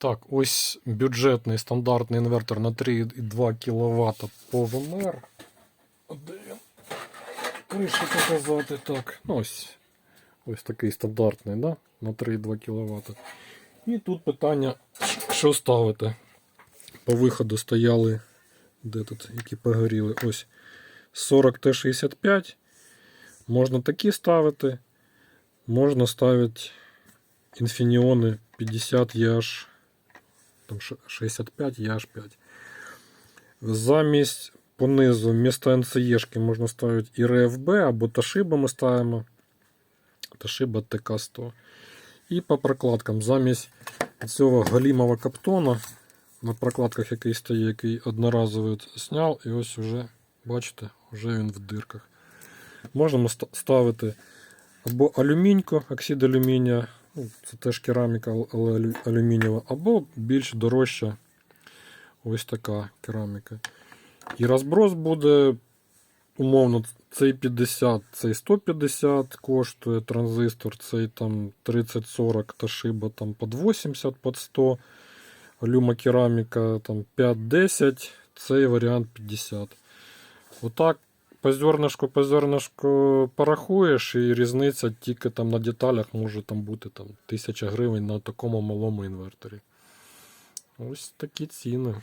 Так, ось бюджетний стандартний інвертор на 3,2 кВт по ВМР. Де він? Вище показати так. Ну, ось. Ось такий стандартний, да? на 3,2 кВт. І тут питання, що ставити. По виходу стояли, де тут, які погоріли. Ось 40 Т65. Можна такі ставити. Можна ставити інфініони 50 EH, там ш- 65 EH5. Замість понизу вмісто NCE можна ставити і RFB або Toshiba ми ставимо. Toshiba TK100. І по прокладкам замість цього галімого каптона на прокладках, який стоїть, який одноразовий зняв, і ось вже, бачите, вже він в дирках. Можемо ставити або алюміньку, оксид алюмінія, це теж кераміка, але алю- алюмінієва, або більш дорожча ось така кераміка. І розброс буде умовно цей 50, цей 150 коштує транзистор, цей там 30-40 Toshiba там під 80 під 100, люма кераміка там 5-10, цей варіант 50. Отак по зернышку, по зернышку порахуєш, і різниця тільки там на деталях може там бути там, 1000 гривень на такому малому інверторі. Ось такі ціни.